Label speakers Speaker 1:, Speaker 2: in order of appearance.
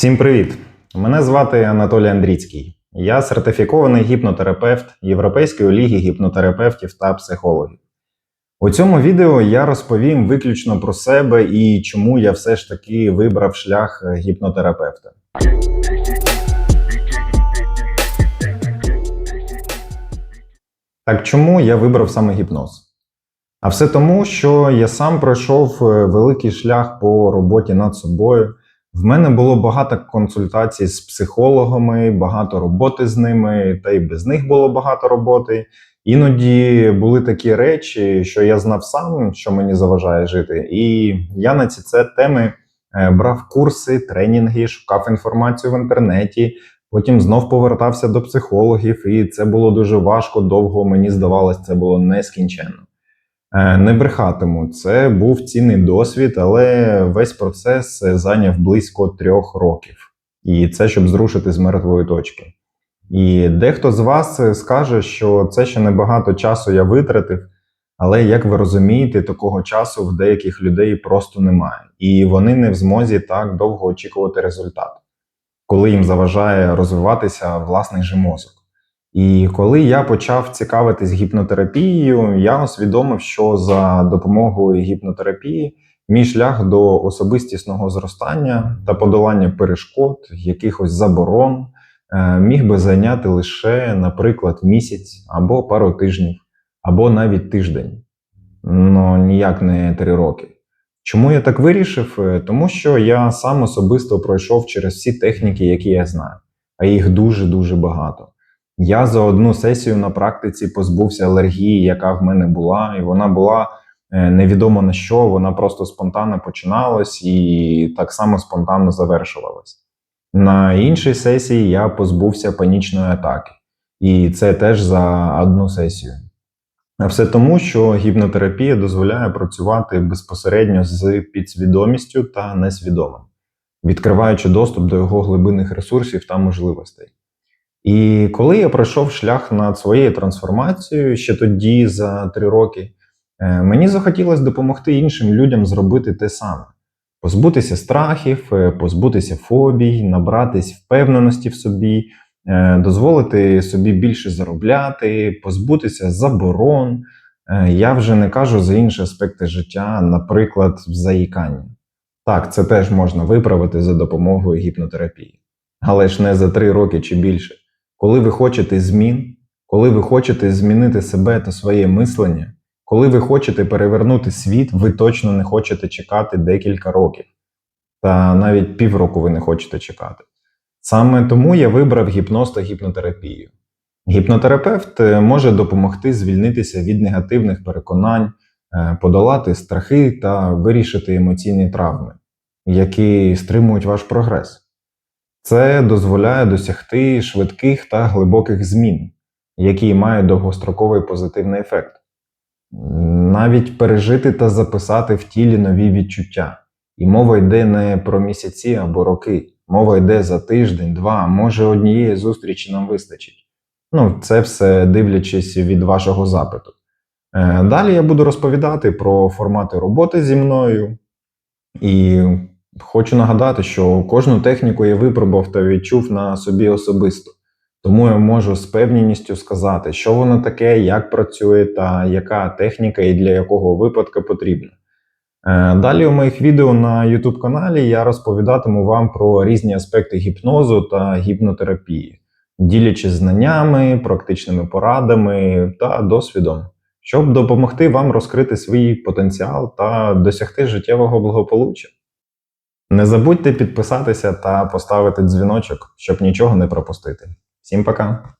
Speaker 1: Всім привіт! Мене звати Анатолій Андріцький. Я сертифікований гіпнотерапевт Європейської ліги гіпнотерапевтів та психологів. У цьому відео я розповім виключно про себе і чому я все ж таки вибрав шлях гіпнотерапевта. Так чому я вибрав саме гіпноз? А все тому, що я сам пройшов е, великий шлях по роботі над собою. В мене було багато консультацій з психологами, багато роботи з ними, та й без них було багато роботи. Іноді були такі речі, що я знав сам, що мені заважає жити. І я на ці це теми е, брав курси, тренінги, шукав інформацію в інтернеті. Потім знов повертався до психологів, і це було дуже важко, довго мені здавалось, це було нескінченно. Е, Не брехатиму, це був цінний досвід, але весь процес е, зайняв близько трьох років. І це щоб зрушити з мертвої точки. І дехто з вас е, скаже, що це ще небагато часу я витратив, але як ви розумієте, такого часу в деяких людей просто немає, і вони не в змозі так довго очікувати результат, коли їм заважає розвиватися власний же мозок. І коли я почав цікавитись гіпнотерапією, я усвідомив, що за допомогою гіпнотерапії мій шлях до особистісного зростання та подолання перешкод, якихось заборон е, міг би зайняти лише, наприклад, місяць або пару тижнів, або навіть тиждень, ну ніяк не три роки. Чому я так вирішив? Е, Тому що я сам особисто пройшов через всі техніки, які я знаю, а їх дуже дуже багато. Я за одну сесію на практиці позбувся алергії, яка в мене була, і вона була е, невідомо на що, вона просто спонтанно починалась і так само спонтанно завершувалась. На іншій сесії я позбувся панічної атаки, і це теж за одну сесію. А все тому, що гіпнотерапія дозволяє працювати безпосередньо з підсвідомістю та несвідомим, відкриваючи доступ до його глибинних ресурсів та можливостей. І коли я пройшов шлях над своєю трансформацією ще тоді, за три роки, е, мені захотілося допомогти іншим людям зробити те саме: позбутися страхів, е, позбутися фобій, набратись впевненості в собі, е, дозволити собі більше заробляти, позбутися заборон. Я вже не кажу за інші аспекти життя, наприклад, заїкання. Так, це теж можна виправити за допомогою гіпнотерапії. Але ж не за три роки чи більше. Коли ви хочете змін, коли ви хочете змінити себе та своє мислення, коли ви хочете перевернути світ, ви точно не хочете чекати декілька років. Та навіть півроку ви не хочете чекати. Саме тому я вибрав гіпноз та гіпнотерапію. Гіпнотерапевт е, може допомогти звільнитися від негативних переконань, е, подолати страхи та вирішити емоційні травми, які стримують ваш прогрес. Це дозволяє досягти швидких та глибоких змін, які мають довгостроковий позитивний ефект. Навіть пережити та записати в тілі нові відчуття. І мова йде не про місяці або роки, мова йде за тиждень, два, може однієї зустрічі нам вистачить. Ну, це все дивлячись від вашого запиту. Е, Далі я буду розповідати про формати роботи зі мною. І хочу нагадати, що кожну техніку я випробував та відчув на собі особисто. Тому я можу з певністю сказати, що воно таке, як працює та яка техніка і для якого випадку потрібна. Е, Далі у моїх відео на YouTube каналі я розповідатиму вам про різні аспекти гіпнозу та гіпнотерапії, ділячись знаннями, практичними порадами та досвідом, щоб допомогти вам розкрити свій потенціал та досягти життєвого благополуччя. Не забудьте підписатися та поставити дзвіночок, щоб нічого не пропустити. Всім пока!